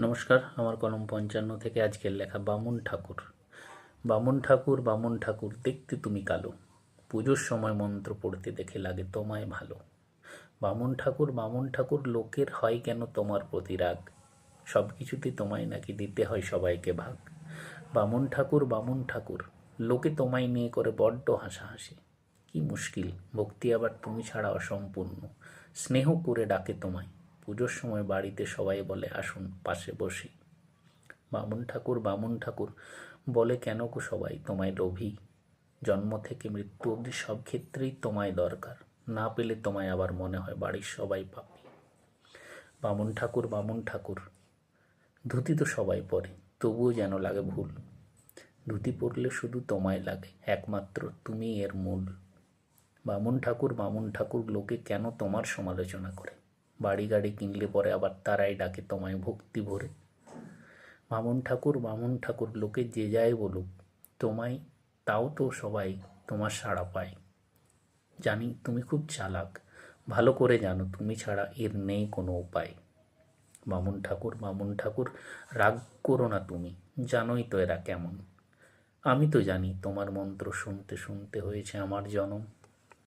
নমস্কার, আমার কলম পঞ্চান্ন থেকে আজকের লেখা বামুন ঠাকুর। বামুন ঠাকুর বামুন ঠাকুর, দেখতে তুমি কালো। পুজোর সময় মন্ত্র পড়তে দেখে লাগে তোমায় ভালো। বামুন ঠাকুর বামুন ঠাকুর, লোকের হয় কেন তোমার প্রতি রাগ? সব কিছুতে তোমায় নাকি দিতে হয় সবাইকে ভাগ। বামুন ঠাকুর বামুন ঠাকুর, লোকে তোমায় নিয়ে করে বড্ড হাসাহাসি। কি মুশকিল, ভক্তি আবার তুমি ছাড়া অসম্পূর্ণ। স্নেহ করে ডাকে তোমায়। পুজোর সময় বাড়িতে সবাই বলে, আসুন, পাশে বসি। বামুন ঠাকুর বামুন ঠাকুর। বলে কেন কো সবাই? তোমায় লোভী? জন্ম থেকে মৃত্যু অবধি সব ক্ষেত্রেই তোমায় দরকার। না পেলে তোমায় আবার মনে হয় বাড়ির সবাই পাপি। বামুন ঠাকুর বামুন ঠাকুর। ধুতি তো সবাই পরে, তবুও যেন লাগে ভুল। ধুতি পরলে শুধু তোমায় লাগে, একমাত্র তুমি এর মূল। বামুন ঠাকুর বামুন ঠাকুর, লোকে কেন তোমার সমালোচনা করে? বাড়ি গাড়ি কিনলে পরে আবার তারাই ডাকে তোমায় ভক্তি ভরে। বামুন ঠাকুর বামুন ঠাকুর, লোকে যে যায় বলুক, তোমায়, তাও তো সবাই তোমার সাড়া পায়। জানি তুমি খুব চালাক, ভালো করে জানো তুমি ছাড়া এর নেই কোনো উপায়। বামুন ঠাকুর বামুন ঠাকুর, রাগ করো না তুমি, জানোই তো এরা কেমন। আমি তো জানি তোমার মন্ত্র শুনতে শুনতে হয়েছে আমার জনম।